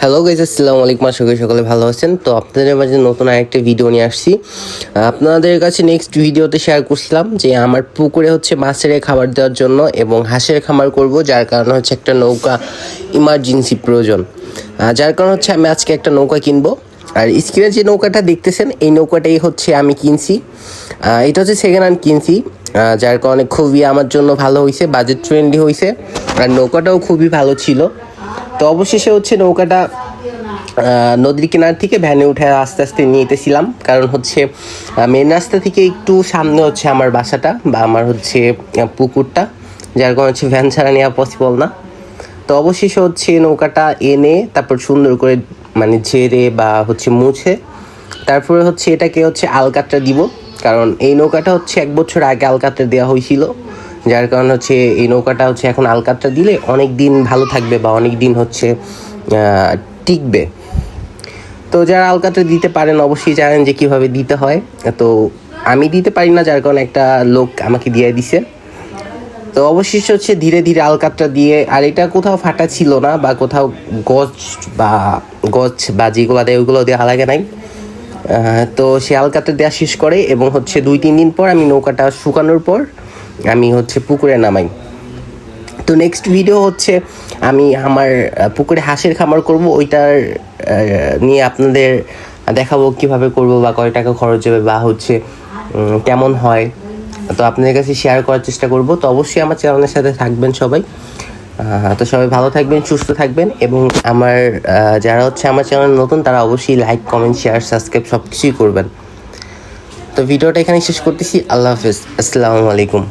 Hello guys আসসালামু আলাইকুম। আশা করি সকলে ভালো আছেন। তো আপনাদের মাঝে নতুন আরেকটা ভিডিও নিয়ে আসছি। আপনাদের কাছে নেক্সট ভিডিওতে শেয়ার করছিলাম যে আমার পুকুরে হচ্ছে মাছের খাবার দেওয়ার জন্য এবং হাঁসের খামার করব, যার কারণে হচ্ছে একটা নৌকা ইমার্জেন্সি প্রয়োজন। যার কারণে হচ্ছে আমি আজকে একটা নৌকা কিনবো। আর স্ক্রিনে যে নৌকাটা দেখতেছেন, এই নৌকাটাই হচ্ছে আমি কিনছি। এটা হচ্ছে সেকেন্ড হ্যান্ড কিনছি। যার কারণে খুবই আমার জন্য ভালো হয়েছে বাজেট ফ্রেন্ডলি হয়েছে আর নৌকাটাও খুবই ভালো ছিল। তো অবশেষে হচ্ছে নৌকাটা নদীর কিনার থেকে ভ্যানে উঠে আস্তে আস্তে নিয়ে যেতেছিলাম। কারণ হচ্ছে মেন রাস্তা থেকে একটু সামনে হচ্ছে আমার বাসাটা বা আমার হচ্ছে পুকুরটা, যার কারণে হচ্ছে ভ্যান ছাড়া নেওয়া পসিবল না। তো অবশেষে হচ্ছে নৌকাটা এনে তারপর সুন্দর করে মানে ঝেড়ে বা হচ্ছে মুছে, তারপরে হচ্ছে এটাকে হচ্ছে আলকাতরা দিব। কারণ এই নৌকাটা হচ্ছে এক বছর আগে আলকাতরা দেওয়া হয়েছিল। যার কারণে হচ্ছে এই নৌকাটা হচ্ছে এখন আলকাতরা দিলে অনেক দিন ভালো থাকবে বা অনেক দিন হচ্ছে টিকবে। তো যারা আলকাতরা দিতে পারেন অবশ্যই জানেন যে কীভাবে দিতে হয়। তো আমি দিতে পারি না, যার কারণে একটা লোক আমাকে দিয়ে দিছে। তো অবশেষে হচ্ছে ধীরে ধীরে আলকাতটা দিয়ে, আর এটা কোথাও ফাটা ছিল না বা কোথাও গছ বা গছ বা যেগুলো দেয় ওইগুলো দেওয়া লাগে নাই। তো সে আলকাতে দেওয়া শেষ করে এবং হচ্ছে দুই তিন দিন পর আমি নৌকাটা শুকানোর পর আমি হচ্ছে পুকুরে নামাই। তো নেক্সট ভিডিও হচ্ছে আমি আমার পুকুরে হাঁসের খামার করব, ওইটার নিয়ে আপনাদের দেখাবো কীভাবে করব বা কয় টাকা খরচ হবে বা হচ্ছে কেমন হয়। তো আপনাদের কাছে শেয়ার করার চেষ্টা করব। তো অবশ্যই আমার চ্যানেলের সাথে থাকবেন সবাই। তো সবাই ভালো থাকবেন, সুস্থ থাকবেন এবং আমার যারা হচ্ছে আমার চ্যানেল নতুন, তারা অবশ্যই লাইক কমেন্ট শেয়ার সাবস্ক্রাইব সব কিছুই করবেন। তো ভিডিওটা এখানে শেষ করতেছি। আল্লাহ হাফেজ। আসসালামু আলাইকুম।